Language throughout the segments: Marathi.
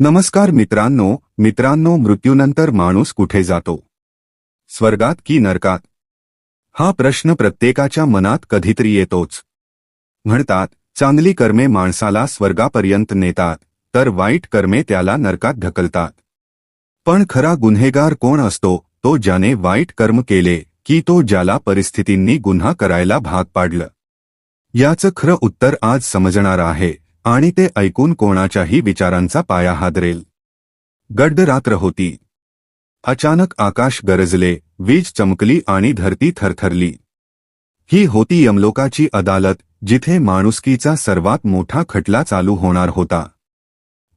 नमस्कार मित्रांनो मित्रांनो मृत्यूनंतर माणूस कुठे जातो? स्वर्गात की नरकात? हा प्रश्न प्रत्येकाच्या मनात कधीतरी येतोच. म्हणतात चांगली कर्मे माणसाला स्वर्गापर्यंत नेतात तर वाईट कर्मे त्याला नरकात ढकलतात. पण खरा गुन्हेगार कोण असतो? तो ज्याने वाईट कर्म केले की तो ज्याला परिस्थितींनी गुन्हा करायला भाग पाडलं. याचं खरं उत्तर आज समजणार आहे. आणि ते ऐकून कोणाच्याही विचारांचा पाया हादरेल. गड्ड रात्र होती. अचानक आकाश गरजले वीज चमकली आणि धरती थरथरली. ही होती यमलोकाची अदालत जिथे माणुसकीचा सर्वात मोठा खटला चालू होणार होता.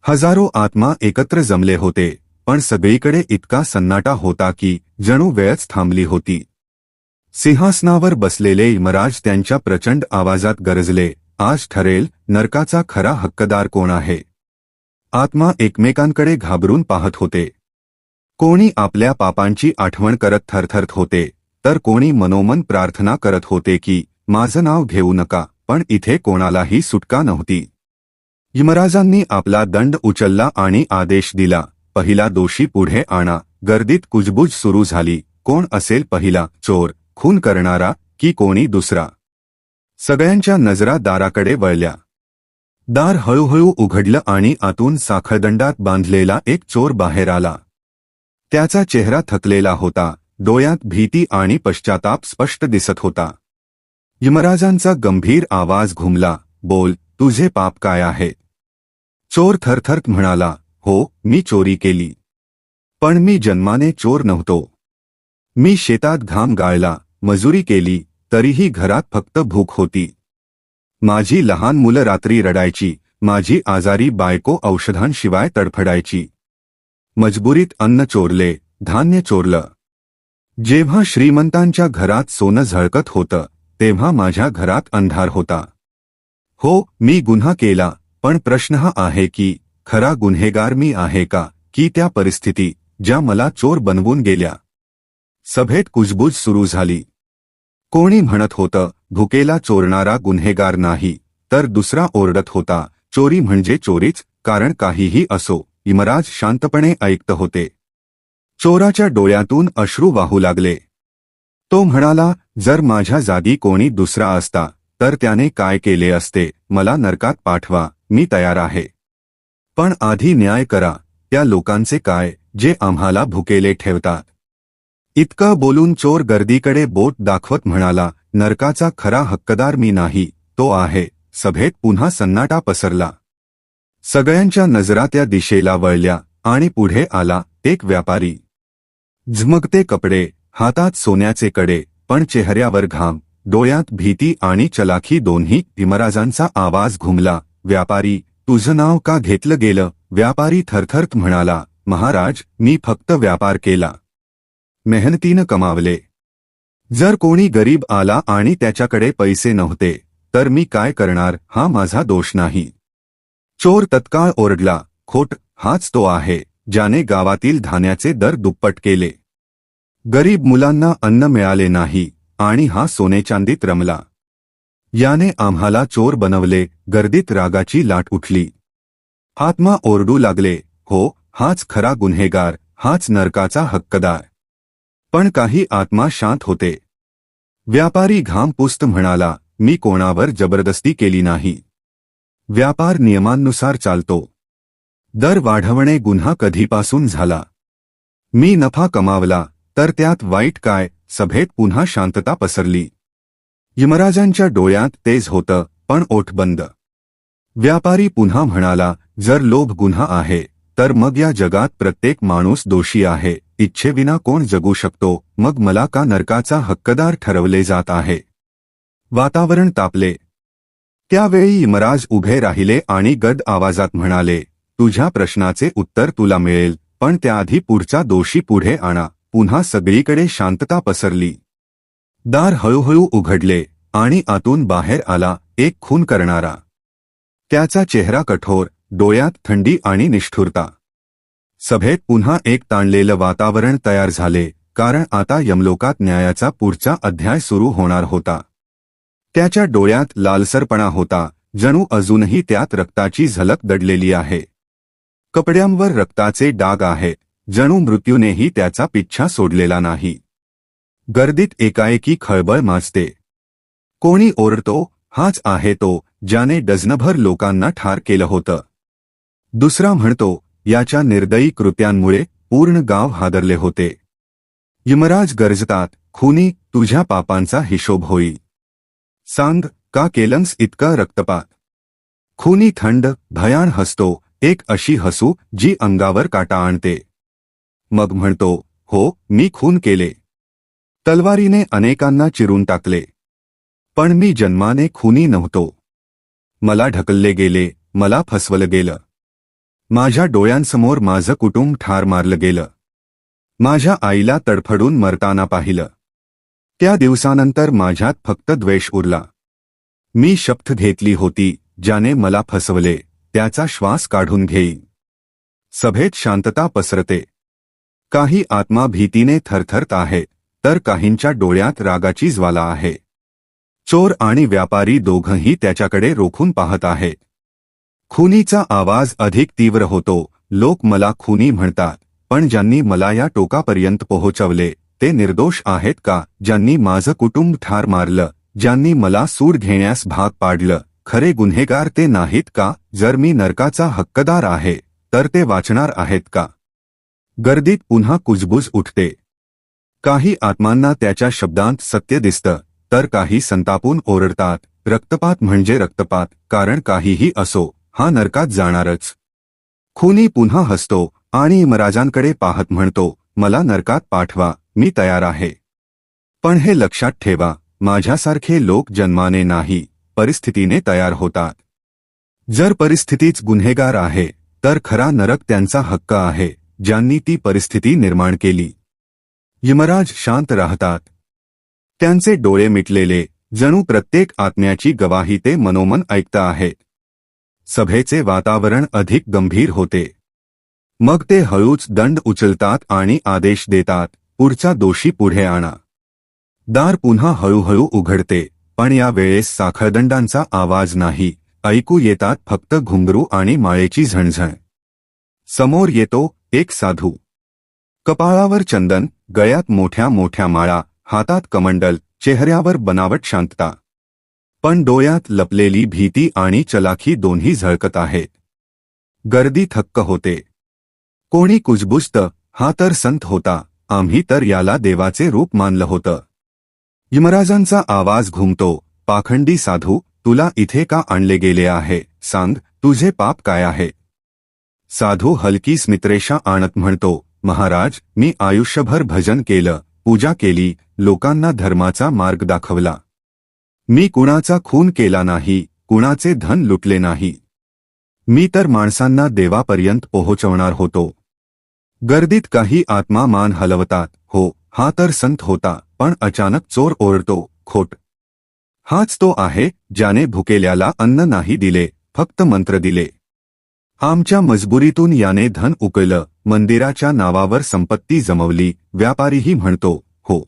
हजारो आत्मा एकत्र जमले होते पण सगळीकडे इतका सन्नाटा होता की जणू वेळच थांबली होती. सिंहासनावर बसलेले यमराज त्यांच्या प्रचंड आवाजात गरजले आज ठरेल नरकाचा खरा हक्कदार कोण आहे? आत्मा एकमेकांकडे घाबरून पाहत होते. कोणी आपल्या पापांची आठवण करत थरथरत होते तर कोणी मनोमन प्रार्थना करत होते की माझं नाव घेऊ नका पण इथे कोणालाही सुटका नव्हती. यमराजांनी आपला दंड उचलला आणि आदेश दिला पहिला दोषी पुढे आणा गर्दीत कुजबुज सुरू झाली कोण असेल पहिला चोर खून करणारा की कोणी दुसरा? सगळ्यांच्या नजरा दाराकडे वळल्या. दार हळूहळू उघडलं आणि आतून साखळदंडात बांधलेला एक चोर बाहेर आला. त्याचा चेहरा थकलेला होता डोळ्यात भीती आणि पश्चाताप स्पष्ट दिसत होता. यमराजांचा गंभीर आवाज घुमला बोल तुझे पाप काय आहे? चोर थरथरत म्हणाला हो मी चोरी केली. पण मी जन्माने चोर नव्हतो. मी शेतात घाम गाळला मजुरी केली तरीही घरात फक्त भूक होती. माझी लहान मुलं रात्री रडायची माझी आजारी बायको औषधांशिवाय तडफडायची. मजबुरीत अन्न चोरले धान्य चोरलं. जेव्हा श्रीमंतांच्या घरात सोनं झळकत होतं तेव्हा माझ्या घरात अंधार होता. हो मी गुन्हा केला पण प्रश्न हा आहे की खरा गुन्हेगार मी आहे का की त्या परिस्थिती ज्या मला चोर बनवून गेल्या. सभेत कुजबूज सुरू झाली. कोणी म्हणत होतं भुकेला चोरणारा गुन्हेगार नाही. तर दुसरा ओरडत होता चोरी म्हणजे चोरीच कारण काहीही असो इमराज शांतपणे ऐकत होते. चोराच्या डोळ्यातून अश्रू वाहू लागले. तो म्हणाला जर माझ्या जागी कोणी दुसरा असता तर त्याने काय केले असते मला नरकात पाठवा मी तयार आहे. पण आधी न्याय करा त्या लोकांचे काय जे आम्हाला भुकेले ठेवतात इतकं बोलून चोर गर्दीकडे बोट दाखवत म्हणाला नरकाचा खरा हक्कदार मी नाही तो आहे. सभेत पुन्हा सन्नाटा पसरला. सगळ्यांच्या नजरा त्या दिशेला वळल्या आणि पुढे आला एक व्यापारी. झमकते कपडे हातात सोन्याचे कडे पण चेहऱ्यावर घाम डोळ्यात भीती आणि चलाखी दोन्ही इमराजांचा आवाज घुमला. व्यापारी तुझं नाव का घेतलं गेलं? व्यापारी थरथरत म्हणाला महाराज मी फक्त व्यापार केला. मेहनतीनं कमावले. जर कोणी गरीब आला आणि त्याच्याकडे पैसे नव्हते, तर मी काय करणार हा माझा दोष नाही. चोर तत्काळ ओरडला, खोट, हाच तो आहे, ज्याने गावातील धान्याचे दर दुप्पट केले. गरीब मुलांना अन्न मिळाले नाही आणि हा सोने चांदीत रमला. याने आम्हाला चोर बनवले, गर्दीत रागाची लाट उठली. आत्मा ओरडू लागले, हो, हाच खरा गुन्हेगार, हाच नरकाचा हक्कदार. पण काही आत्मा शांत होते. व्यापारी घाम पुस्त म्हणाला मी कोणावर जबरदस्ती केली नाही. व्यापार नियमांनुसार चालतो. दर वाढवणे गुन्हा कधीपासून झाला. मी नफा कमावला तर त्यात वाईट काय सभेत पुन्हा शांतता पसरली. यमराजांच्या डोळ्यात तेज होतं पण ओठ बंद. व्यापारी पुन्हा म्हणाला जर लोभ गुन्हा आहे तर मग या जगात प्रत्येक माणूस दोषी आहे. इच्छेविना कोण जगू शकतो? मग मला का नरकाचा हक्कदार ठरवले जात आहे? वातावरण तापले. त्यावेळी इमराज उभे राहिले आणि गद आवाजात म्हणाले तुझ्या प्रश्नाचे उत्तर तुला मिळेल पण त्याआधी पुढचा दोषी पुढे आणा. पुन्हा सगळीकडे शांतता पसरली. दार हळूहळू उघडले आणि आतून बाहेर आला एक खून करणारा. त्याचा चेहरा कठोर डोळ्यात थंडी आणि निष्ठुरता. सभेत पुन्हा एक ताणलेलं वातावरण तयार झाले कारण आता यमलोकात न्यायाचा पुढचा अध्याय सुरू होणार होता. त्याच्या डोळ्यात लालसरपणा होता जणू अजूनही त्यात रक्ताची झलक दडलेली आहे. कपड्यांवर रक्ताचे डाग आहे जणू मृत्यूनेही त्याचा पिच्छा सोडलेला नाही. गर्दीत एकाएकी खळबळ माजते. कोणी ओरडतो हाच आहे तो ज्याने डझनभर लोकांना ठार केलं होतं. दुसरा म्हणतो याच्या निर्दयी कृत्यांमुळे पूर्ण गाव हादरले होते. यमराज गरजतात खुनी तुझ्या पापांचा हिशोब होई. सांग का केलंस इतका रक्तपात? खुनी थंड भयान हसतो एक अशी हसू जी अंगावर काटा आणते. मग म्हणतो हो मी खून केले. तलवारीने अनेकांना चिरून टाकले. पण मी जन्माने खुनी नव्हतो. मला ढकलले गेले मला फसवलं गेलं. माझ्या डोळ्यांसमोर माझं कुटुंब ठार मारलं गेलं. माझ्या आईला तडफडून मरताना पाहिलं. त्या दिवसानंतर माझ्यात फक्त द्वेष उरला. मी शपथ घेतली होती ज्याने मला फसवले त्याचा श्वास काढून घेईन. सभेत शांतता पसरते. काही आत्मा भीतीने थरथरत आहे तर काहींच्या डोळ्यात रागाची ज्वाला आहे. चोर आणि व्यापारी दोघंही त्याच्याकडे रोखून पाहत आहेत खुनीचा आवाज अधिक तीव्र होतो. लोक मला खुनी म्हणतात. पण ज्यांनी मला या टोकापर्यंत पोहोचवले ते निर्दोष आहेत का? ज्यांनी माझं कुटुंब ठार मारलं ज्यांनी मला सूड घेण्यास भाग पाडलं खरे गुन्हेगार ते नाहीत का? जर मी नरकाचा हक्कदार आहे तर ते वाचणार आहेत का? गर्दीत पुन्हा कुजबुज उठते. काही आत्मांना त्याच्या शब्दांत सत्य दिसतं तर काही संतापून ओरडतात. रक्तपात म्हणजे रक्तपात कारण काहीही असो. हा नरकात जाणारच. खुनी पुन्हा हसतो आणि इमराजांकडे पाहत म्हणतो मला नरकात पाठवा मी तयार आहे. पण हे लक्षात ठेवा माझ्यासारखे लोक जन्माने नाही परिस्थितीने तयार होतात. जर परिस्थितीच गुन्हेगार आहे तर खरा नरक त्यांचा हक्क आहे ज्यांनी ती परिस्थिती निर्माण केली. यमराज शांत राहतात. त्यांचे डोळे मिटलेले जणू प्रत्येक आत्म्याची गवाही ते मनोमन ऐकता आहेत. सभेचे वातावरण अधिक गंभीर होते. मग ते हळूच दंड उचलतात आणि आदेश देतात पुढचा दोषी पुढे आणा. दार पुन्हा हळूहळू उघडते पण या वेळेस साखळदंडांचा आवाज नाही ऐकू येतात फक्त घुंगरू आणि माळेची झणझण. समोर येतो एक साधू. कपाळावर चंदन गळ्यात मोठ्या मोठ्या माळा हातात कमंडल चेहऱ्यावर बनावट शांतता. पण डोळ्यात लपलेली भीती आणि चलाखी दोन्ही झळकत आहेत गर्दी थक्क होते. कोणी कुजबुजत हा तर संत होता आम्ही तर याला देवाचे रूप मानलं होतं. यमराजांचा आवाज घुमतो पाखंडी साधू तुला इथे का आणले गेले आहे सांग तुझे पाप काय आहे? साधू हलकी स्मित्रेशा आणत म्हणतो महाराज मी आयुष्यभर भजन केलं पूजा केली लोकांना धर्माचा मार्ग दाखवला. मी कुणाचा खून केला नाही कुणाचे धन लुटले नाही. मी तर माणसांना देवापर्यंत पोहोचवणार होतो. गर्दीत काही आत्मा मान हलवतात हो हा तर संत होता पण अचानक चोर ओरडतो खोट. हाच तो आहे ज्याने भुकेल्याला अन्न नाही दिले फक्त मंत्र दिले. आमच्या मजबुरीतून याने धन उकळलं मंदिराच्या नावावर संपत्ती जमवली व्यापारीही म्हणतो हो.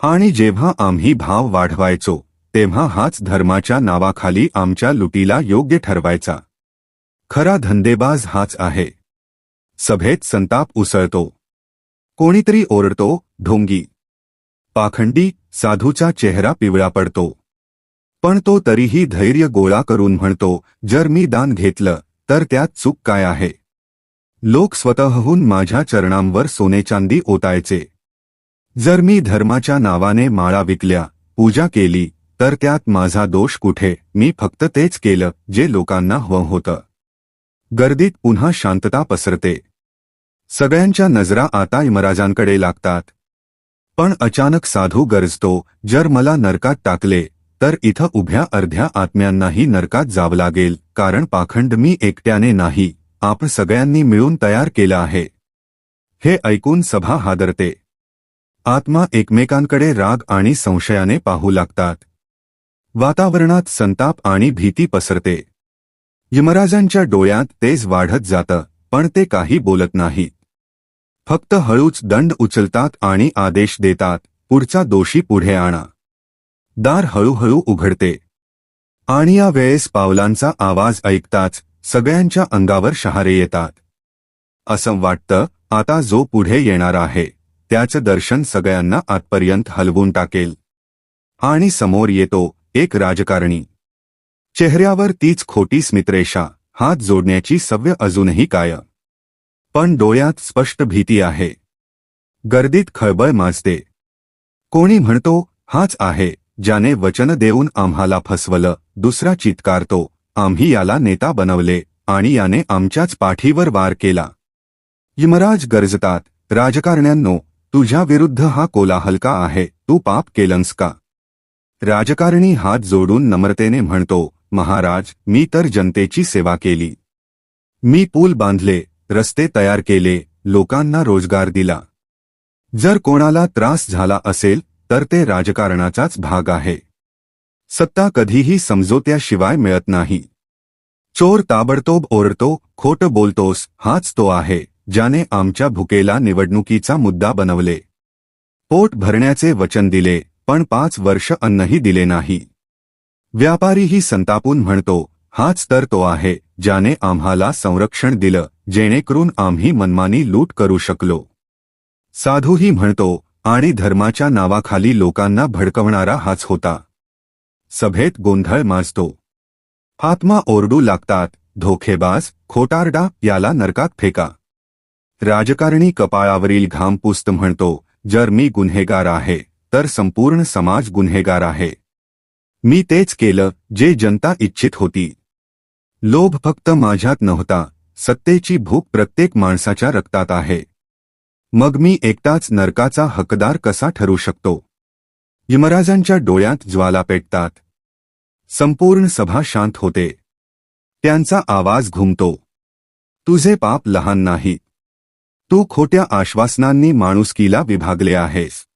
आणि जेव्हा आम्ही भाव वाढवायचो तेव्हा हाच धर्माच्या नावाखाली आमच्या लुटीला योग्य ठरवायचा. खरा धंदेबाज हाच आहे. सभेत संताप उसळतो. कोणीतरी ओरडतो ढोंगी. पाखंडी साधूचा चेहरा पिवळा पडतो. पण तो तरीही धैर्य गोळा करून म्हणतो जर मी दान घेतलं तर त्यात चूक काय आहे? लोक स्वतःहून माझ्या चरणांवर सोनेचांदी ओतायचे. जर मी धर्माच्या नावाने माळा विकल्या पूजा केली तर त्यात माझा दोष कुठे? मी फक्त तेच केलं जे लोकांना हवं होतं. गर्दीत पुन्हा शांतता पसरते. सगळ्यांच्या नजरा आता इमराजांकडे लागतात. पण अचानक साधू गरजतो जर मला नरकात टाकले तर इथं उभ्या अर्ध्या आत्म्यांनाही नरकात जावं लागेल कारण पाखंड मी एकट्याने नाही आपण सगळ्यांनी मिळून तयार केलं आहे. हे ऐकून सभा हादरते. आत्मा एकमेकांकडे राग आणि संशयाने पाहू लागतात. वातावरणात संताप आणि भीती पसरते. यमराजांच्या डोळ्यात तेज वाढत जातं पण ते काही बोलत नाहीत. फक्त हळूच दंड उचलतात आणि आदेश देतात पुढचा दोषी पुढे आणा. दार हळूहळू उघडते. आणि या वेळेस पावलांचा आवाज ऐकताच सगळ्यांच्या अंगावर शहारे येतात. असं वाटतं आता जो पुढे येणार आहे त्याचं दर्शन सगळ्यांना आतपर्यंत हलवून टाकेल. आणि समोर येतो एक राजकारणी. चेहऱ्यावर तीच खोटी स्मितरेषा हात जोडण्याची सव्य अजूनही काय पण डोळ्यात स्पष्ट भीती आहे. गर्दीत खळबळ माजते. कोणी म्हणतो हाच आहे ज्याने वचन देऊन आम्हाला फसवलं दुसरा चित्कारतो आम्ही याला नेता बनवले आणि याने आमच्याच पाठीवर वार केला. यमराज गरजतात राजकारण्यांनो तुझ्या विरुद्ध हा कोलाहल का आहे तू पाप केलंस का? राजकारणी हात जोडून नम्रतेने म्हणतो महाराज मी तर जनतेची सेवा केली. मी पूल बांधले रस्ते तयार केले लोकांना रोजगार दिला. जर कोणाला त्रास झाला असेल तर ते राजकारणाचाच भाग आहे. सत्ता कधीही समजोत्याशिवाय मिळत नाही. चोर ताबडतोब ओरडतो खोटं बोलतोस हाच तो आहे ज्याने आमच्या भुकेला निवडणुकीचा मुद्दा बनवले. पोट भरण्याचे वचन दिले पण पाच वर्ष अन्नही दिले नाही. व्यापारीही संतापून म्हणतो हाच तर तो आहे ज्याने आम्हाला संरक्षण दिलं जेणेकरून आम्ही मनमानी लूट करू शकलो. साधूही म्हणतो आणि धर्माच्या नावाखाली लोकांना भडकवणारा हाच होता. सभेत गोंधळ माजतो. आत्मा ओरडू लागतात धोखेबाज खोटारडा याला नरकात फेका. राजकारणी कपाळावरील घाम पुस्त म्हणतो जर मी गुन्हेगार आहे तर संपूर्ण समाज गुन्हेगार आहे. मी तेच केलं जे जनता इच्छित होती. लोभ फक्त माझ्यात नव्हता सत्तेची भूक प्रत्येक माणसाच्या रक्तात आहे. मग मी एकटाच नरकाचा हकदार कसा ठरू शकतो? यमराजांच्या डोळ्यात ज्वाला पेटतात. संपूर्ण सभा शांत होते. त्यांचा आवाज घुमतो. तुझे पाप लहान नाही. तू खोट्या आश्वासनांनी माणुसकीला विभागले आहेस.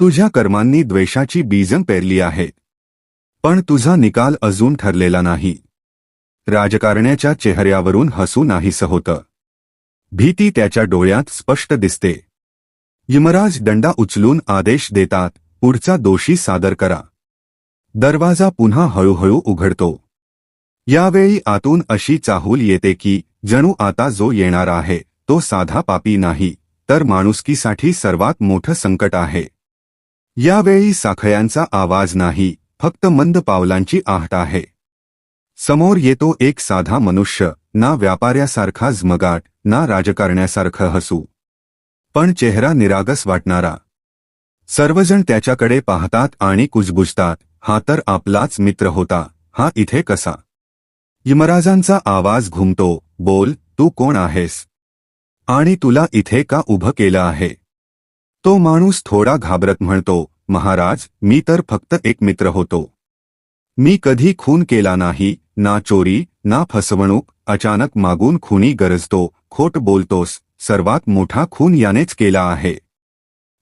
तुझ्या कर्मांनी द्वेषाची बीजं पेरली आहेत. पण तुझा निकाल अजून ठरलेला नाही. राजकारण्याच्या चेहऱ्यावरून हसू नाहीसं होतं. भीती त्याच्या डोळ्यात स्पष्ट दिसते. यमराज दंडा उचलून आदेश देतात पुढचा दोषी सादर करा. दरवाजा पुन्हा हळूहळू उघडतो. यावेळी आतून अशी चाहूल येते की जणू आता जो येणार आहे तो साधा पापी नाही तर माणुसकीसाठी सर्वात मोठं संकट आहे. यावेळी साखळ्यांचा आवाज नाही फक्त मंद पावलांची आहट आहे. समोर येतो एक साधा मनुष्य ना व्यापाऱ्यासारखा झमगाट ना राजकारण्यासारखं हसू. पण चेहरा निरागस वाटणारा. सर्वजण त्याच्याकडे पाहतात आणि कुजबुजतात हा तर आपलाच मित्र होता हा इथे कसा? यमराजांचा आवाज घुमतो बोल तू कोण आहेस? आणि तुला इथे का उभं केलं आहे? तो माणूस थोडा घाबरत म्हणतो महाराज मी तर फक्त एक मित्र होतो. मी कधी खून केला नाही ना चोरी ना फसवणूक अचानक मागून खुनी गरजतो खोट बोलतोस सर्वात मोठा खून यानेच केला आहे.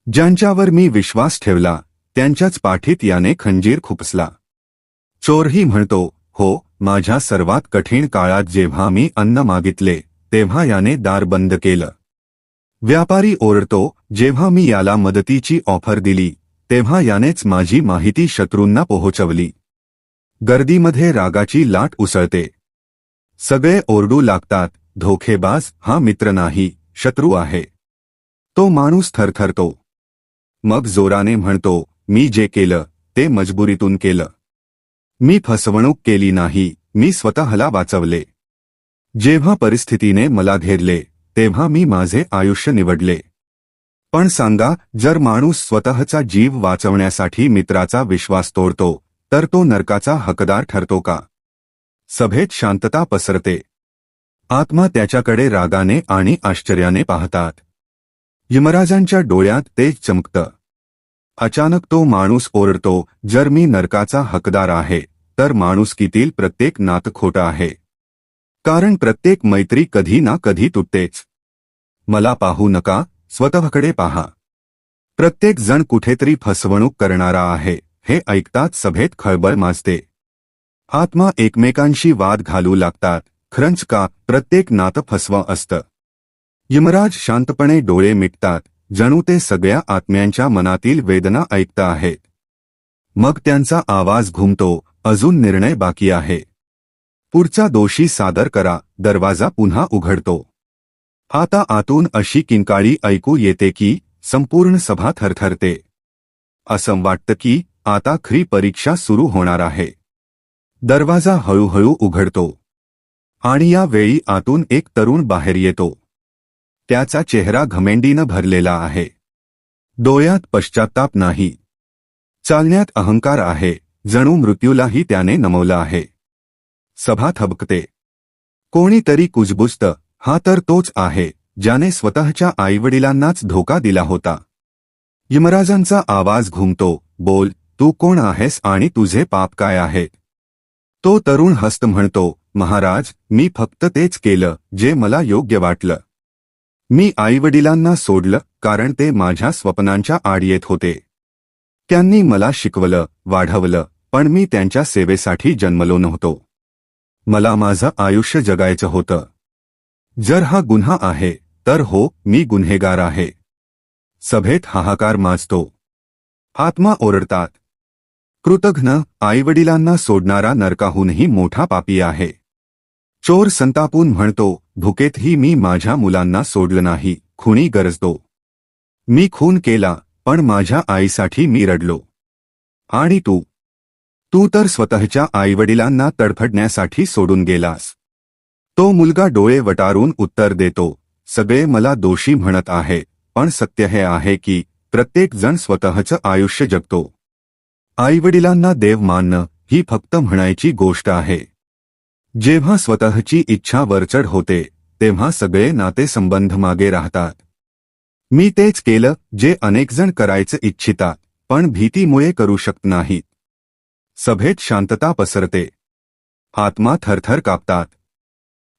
ज्यांच्यावर मी विश्वास ठेवला त्यांच्याच पाठीत याने खंजीर खुपसला. चोरही म्हणतो हो माझ्या सर्वात कठीण काळात जेव्हा मी अन्न मागितले तेव्हा याने दार बंद केलं. व्यापारी ओरडतो जेव्हा मी याला मदतीची ऑफर दिली तेव्हा यानेच माझी माहिती शत्रूंना पोहोचवली. गर्दीमध्ये रागाची लाट उसळते. सगळे ओरडू लागतात धोखेबाज हा मित्र नाही शत्रू आहे. तो माणूस थरथरतो. मग जोराने म्हणतो मी जे केलं ते मजबुरीतून केलं. मी फसवणूक केली नाही मी स्वतःला वाचवले. जेव्हा परिस्थितीने मला घेरले तेव्हा मी माझे आयुष्य निवडले. पण सांगा जर माणूस स्वतःचा जीव वाचवण्यासाठी मित्राचा विश्वास तोडतो तर तो नरकाचा हकदार ठरतो का? सभेत शांतता पसरते. आत्मा त्याच्याकडे रागाने आणि आश्चर्याने पाहतात. यमराजांच्या डोळ्यात तेज चमकतं. अचानक तो माणूस ओरडतो जर मी नरकाचा हकदार आहे तर माणुसकीतील प्रत्येक नात खोटं आहे. कारण प्रत्येक मैत्री कधी ना कधी तुटतेच. मला पाहू नका स्वतःकडे पहा. प्रत्येक जण कुठेतरी फसवणूक करणारा आहे हे ऐकताच सभेत खळबळ माजते. आत्मा एकमेकांशी वाद घालू लागतात खरंच का प्रत्येक नातं फसवं असतं. यमराज शांतपणे डोळे मिटतात जणू ते सगळ्या आत्म्यांच्या मनातील वेदना ऐकत आहेत मग त्यांचा आवाज घुमतो अजून निर्णय बाकी आहे. पुढचा दोषी सादर करा दरवाजा पुन्हा उघडतो. आता आतून अशी किंकाळी ऐकू येते की संपूर्ण सभा थरथरते. असं वाटतं की आता खरी परीक्षा सुरू होणार आहे. दरवाजा हळूहळू उघडतो. आणि या वेळी आतून एक तरुण बाहेर येतो. त्याचा चेहरा घमेंडीनं भरलेला आहे. डोळ्यात पश्चाताप नाही. चालण्यात अहंकार आहे. जणू मृत्यूलाही त्याने नमवलं आहे. सभा थबकते. कोणीतरी कुजबुजतं. हा तर तोच आहे ज्याने स्वतःच्या आईवडिलांनाच धोका दिला होता. यमराजांचा आवाज घुमतो बोल तू कोण आहेस आणि तुझे पाप काय आहे? तो तरुण हस्त म्हणतो महाराज मी फक्त तेच केलं जे मला योग्य वाटलं. मी आईवडिलांना सोडलं कारण ते माझ्या स्वप्नांच्या आड येत होते. त्यांनी मला शिकवलं वाढवलं पण मी त्यांच्या सेवेसाठी जन्मलो नव्हतो. मला माझं आयुष्य जगायचं होतं. जर हा गुन्हा आहे तर हो मी गुन्हेगार आहे. सभेत हाहाकार माजतो. आत्मा ओरडतात. कृतघ्न आईवडिलांना सोडणारा नरकाहूनही मोठा पापी आहे. चोर संतापून म्हणतो भुकेतही मी माझ्या मुलांना सोडलं नाही खुणी गरजतो. मी खून केला पण माझ्या आईसाठी मी रडलो. आणि तू? तू तर स्वतःच्या आईवडिलांना तडफडण्यासाठी सोडून गेलास. तो मुलगा डोळे वटारून उत्तर देतो सगळे मला दोषी म्हणत आहे पण सत्य हे आहे की प्रत्येक जण स्वतःचं आयुष्य जगतो. आईवडिलांना देव मानणं ही फक्त म्हणायची गोष्ट आहे. जेव्हा स्वतःची इच्छा वरचढ होते तेव्हा सगळे नातेसंबंध मागे राहतात. मी तेच केलं जे अनेकजण करायचं इच्छितात पण भीतीमुळे करू शकत नाहीत. सभेत शांतता पसरते. आत्मा थरथर कापतात.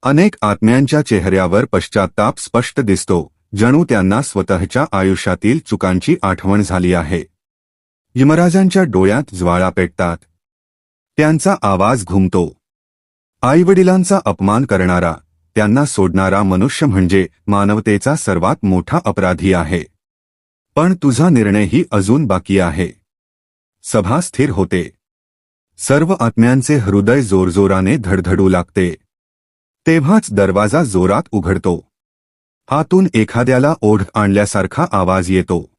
अनेक आत्म्यांच्या चेहऱ्यावर पश्चाताप स्पष्ट दिसतो जणू त्यांना स्वतःच्या आयुष्यातील चुकांची आठवण झाली आहे. यमराजांच्या डोळ्यात ज्वाळा पेटतात. त्यांचा आवाज घुमतो. आईवडिलांचा अपमान करणारा त्यांना सोडणारा मनुष्य म्हणजे मानवतेचा सर्वात मोठा अपराधी आहे. पण तुझा निर्णयही अजून बाकी आहे. सभा स्थिर होते. सर्व आत्म्यांचे हृदय जोरजोराने धडधडू लागते. तेव्हाच दरवाजा जोरात उघडतो. हातून एखाद्याला ओढ आणल्यासारखा आवाज येतो.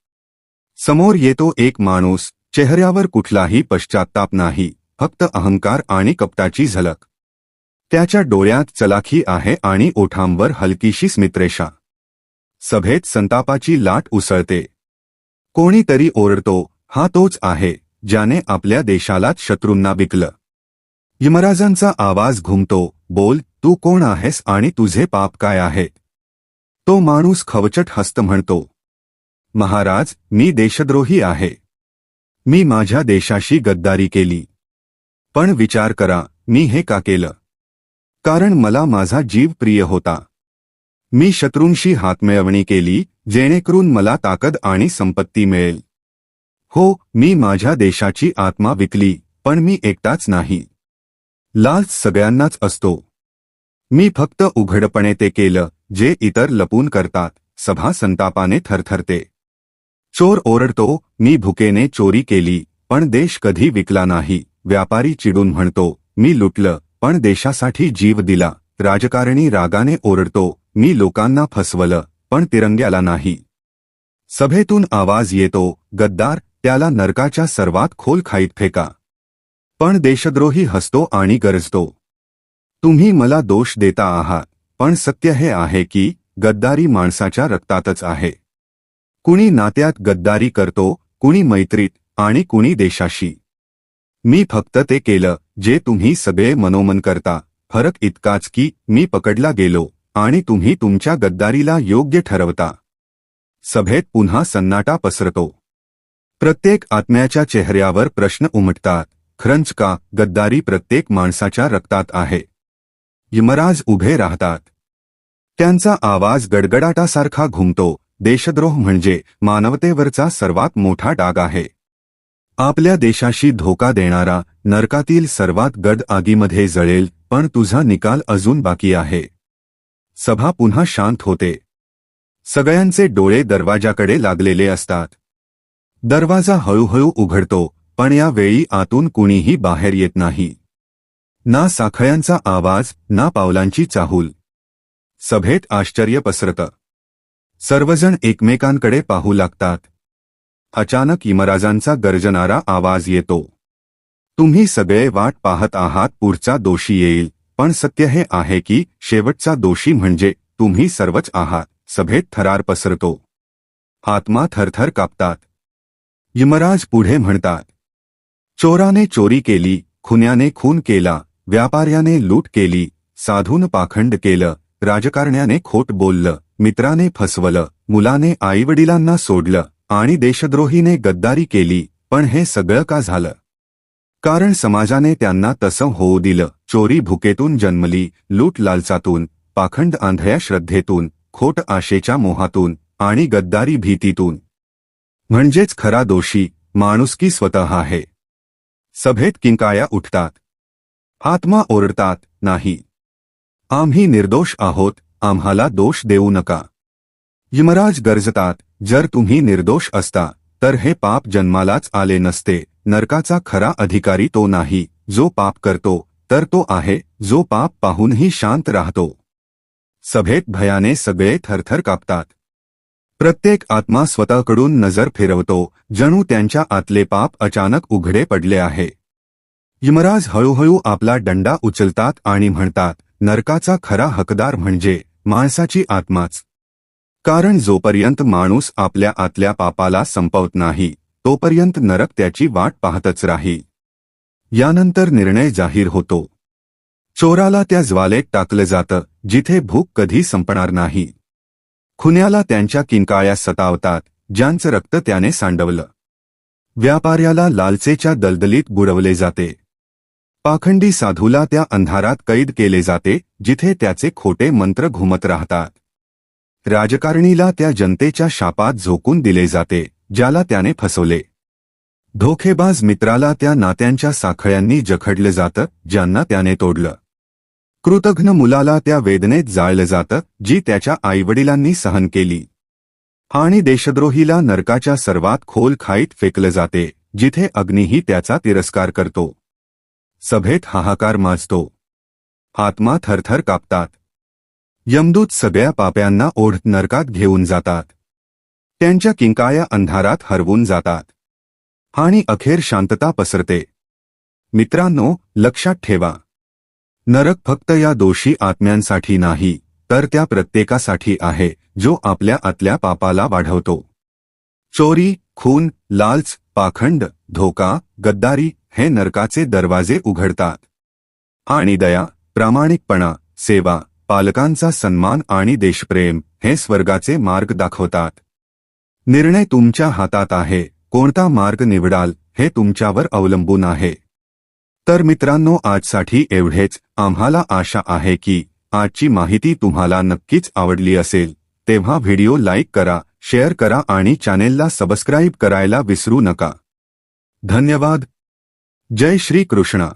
समोर येतो एक माणूस चेहऱ्यावर कुठलाही पश्चाताप नाही फक्त अहंकार आणि कपटाची झलक. त्याच्या डोळ्यात चलाखी आहे आणि ओठांवर हलकीशी स्मित्रेषा. सभेत संतापाची लाट उसळते. कोणीतरी ओरडतो हा तोच आहे ज्याने आपल्या देशालाच शत्रूंना विकलं. यमराजांचा आवाज घुमतो बोल तू कोण आहेस आणि तुझे पाप काय आहे? तो माणूस खवचट हस्त म्हणतो महाराज मी देशद्रोही आहे. मी माझ्या देशाशी गद्दारी केली. पण विचार करा मी हे का केलं? कारण मला माझा जीव प्रिय होता. मी शत्रूंशी हातमिळवणी केली जेणेकरून मला ताकद आणि संपत्ती मिळेल. हो मी माझ्या देशाची आत्मा विकली पण मी एकटाच नाही. लाच सगळ्यांनाच असतो. मी फक्त उघडपणे ते केलं जे इतर लपून करतात सभा संतापाने थरथरते. चोर ओरडतो मी भुकेने चोरी केली पण देश कधी विकला नाही व्यापारी चिडून म्हणतो मी लुटलं पण देशासाठी जीव दिला राजकारणी रागाने ओरडतो मी लोकांना फसवलं पण तिरंग्याला नाही. सभेतून आवाज येतो गद्दार त्याला नरकाच्या सर्वात खोल खाईत फेका. पण देशद्रोही हसतो आणि गरजतो. तुम्ही मला दोष देता आहात पण सत्य हे आहे की गद्दारी माणसाच्या रक्तातच आहे. कुणी नात्यात गद्दारी करतो कुणी मैत्रीत आणि कुणी देशाशी. मी फक्त ते केलं जे तुम्ही सगळे मनोमन करता फरक इतकाच की मी पकडला गेलो आणि तुम्ही तुमच्या गद्दारीला योग्य ठरवता. सभेत पुन्हा सन्नाटा पसरतो. प्रत्येक आत्म्याच्या चेहऱ्यावर प्रश्न उमटतात खरंच का गद्दारी प्रत्येक माणसाच्या रक्तात आहे? यमराज उभे राहतात. त्यांचा आवाज गडगडाटासारखा घुमतो. देशद्रोह म्हणजे मानवतेवरचा सर्वात मोठा डाग आहे. आपल्या देशाशी धोका देणारा नरकातील सर्वात गड आगीमध्ये जळेल पण तुझा निकाल अजून बाकी आहे. सभा पुन्हा शांत होते. सगळ्यांचे डोळे दरवाजाकडे लागलेले असतात. दरवाजा हळूहळू उघडतो पण या वेळी आतून कुणीही बाहेर येत नाही. ना साखळ्यांचा आवाज ना पावलांची चाहूल. सभेत आश्चर्य पसरतं. सर्वजण एकमेकांकडे पाहू लागतात. अचानक इमराजांचा गर्जनारा आवाज येतो. तुम्ही सगळे वाट पाहत आहात पुढचा दोषी येईल. पण सत्य हे आहे की शेवटचा दोषी म्हणजे तुम्ही सर्वच आहात. सभेत थरार पसरतो. आत्मा थरथर कापतात. यमराज पुढे म्हणतात. चोराने चोरी केली खुन्याने खून केला. व्यापाऱ्याने लूट केली साधून पाखंड केलं राजकारण्याने खोट बोललं मित्राने फसवलं मुलाने आईवडिलांना सोडलं आणि देशद्रोहीने गद्दारी केली पण हे सगळं का झालं? कारण समाजाने त्यांना तसं होऊ दिलं चोरी भुकेतून जन्मली लूट लालचातून पाखंड आंधळ्या श्रद्धेतून खोट आशेच्या मोहातून आणि गद्दारी भीतीतून. म्हणजेच खरा दोषी माणुसकी स्वतः आहे. सभेत किंकाया उठतात. आत्मा ओरडतात नाही. आम्ही निर्दोष आहोत आम्हाला दोष देऊ नका. यमराज गरजतात जर तुम्ही निर्दोष असता तर हे पाप जन्मालाच आले नसते नरकाचा खरा अधिकारी तो नाही जो पाप करतो तर तो आहे जो पाप पाहूनही शांत राहतो. सभेत भयाने सगळे थरथर कापतात. प्रत्येक आत्मा स्वतःकडून नजर फिरवतो जणू त्यांच्या आतले पाप अचानक उघडे पडले आहे. यमराज हळूहळू आपला दंडा उचलतात आणि म्हणतात नरकाचा खरा हकदार म्हणजे माणसाची आत्माच. कारण जोपर्यंत माणूस आपल्या आतल्या पापाला संपवत नाही तोपर्यंत नरक त्याची वाट पाहतच राहील यानंतर निर्णय जाहीर होतो. चोराला त्या ज्वालेत टाकलं जातं जिथे भूक कधी संपणार नाही. खुन्याला त्यांच्या किंकाळ्या सतावतात ज्यांचं रक्त त्याने सांडवलं. व्यापाऱ्याला लालचेच्या दलदलीत बुडवले जाते. पाखंडी साधूला त्या अंधारात कैद केले जाते जिथे त्याचे खोटे मंत्र घुमत राहतात. राजकारणीला त्या जनतेच्या शापात झोकून दिले जाते ज्याला त्याने फसवले. धोखेबाज मित्राला त्या नात्यांच्या साखळ्यांनी जखडलं जातं ज्यांना त्याने तोडलं. कृतघ्न मुलाला त्या वेदनेत जाळलं जातं जी त्याच्या आईवडिलांनी सहन केली. आणि देशद्रोहीला नरकाच्या सर्वात खोल खाईत फेकलं जाते जिथे अग्नीही त्याचा तिरस्कार करतो. सभेत हाहाकार माजतो. आत्मा थरथर कापतात. यमदूत सगळ्या पाप्यांना ओढ नरकात घेऊन जातात. त्यांच्या किंकाया अंधारात हरवून जातात. आणि अखेर शांतता पसरते. मित्रांनो लक्षात ठेवा. नरक फक्त या दोषी आत्म्यांसाठी नाही तर त्या प्रत्येकासाठी आहे जो आपल्या आतल्या पापाला वाढवतो. चोरी खून लालच पाखंड धोका गद्दारी हे नरकाचे दरवाजे उघडतात. आणि दया प्रामाणिकपणा सेवा पालकांचा सन्मान आणि देशप्रेम हे स्वर्गाचे मार्ग दाखवतात. निर्णय तुमच्या हातात आहे. कोणता मार्ग निवडाल हे तुमच्यावर अवलंबून आहे. तर मित्रांनो आजसाठी एवढेच. आम्हाला आशा आहे की आजची माहिती तुम्हाला नक्कीच आवडली असेल. तेव्हा व्हिडिओ लाईक करा शेअर करा आणि चॅनेलला सबस्क्राईब करायला विसरू नका. धन्यवाद. जय श्री कृष्ण